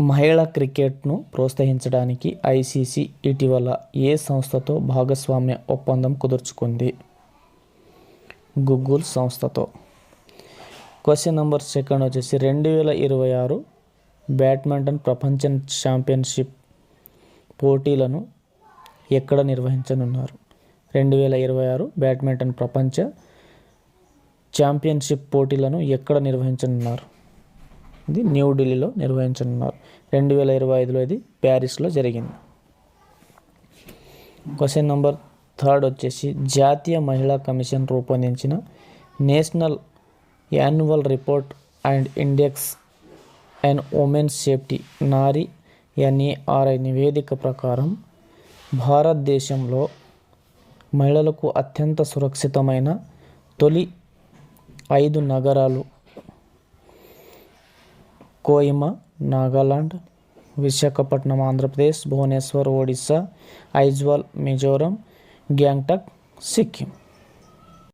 మహిళా క్రికెట్ను ప్రోత్సహించడానికి ఐసీసీ ఇటీవల ఏ సంస్థతో భాగస్వామ్య ఒప్పందం కుదుర్చుకుంది? గూగుల్ సంస్థతో. క్వశ్చన్ నెంబర్ సెకండ్ వచ్చేసి రెండు వేల ఇరవై ఆరు బ్యాడ్మింటన్ ప్రపంచ ఛాంపియన్షిప్ పోటీలను ఎక్కడ నిర్వహించనున్నారు? రెండు వేల ఇరవై ఆరు బ్యాడ్మింటన్ ప్రపంచ ఛాంపియన్షిప్ పోటీలను ఎక్కడ నిర్వహించనున్నారు? ఇది న్యూఢిల్లీలో నిర్వహించనున్నారు. రెండు వేల ఇరవై ఐదులో ఇది ప్యారిస్లో జరిగింది. క్వశ్చన్ నెంబర్ థర్డ్ వచ్చేసి జాతీయ మహిళా కమిషన్ రూపొందించిన national annual report and index and women safety Nari N A R I నివేదిక ప్రకారం భారతదేశంలో మహిళలకు అత్యంత సురక్షితమైన తొలి ఐదు నగరాలు కోహిమా నాగాలాండ్ విశాఖపట్నం ఆంధ్రప్రదేశ్ భువనేశ్వర్ ఒడిస్సా ఐజ్వాల్ మిజోరం గ్యాంగ్టక్ సిక్కిం.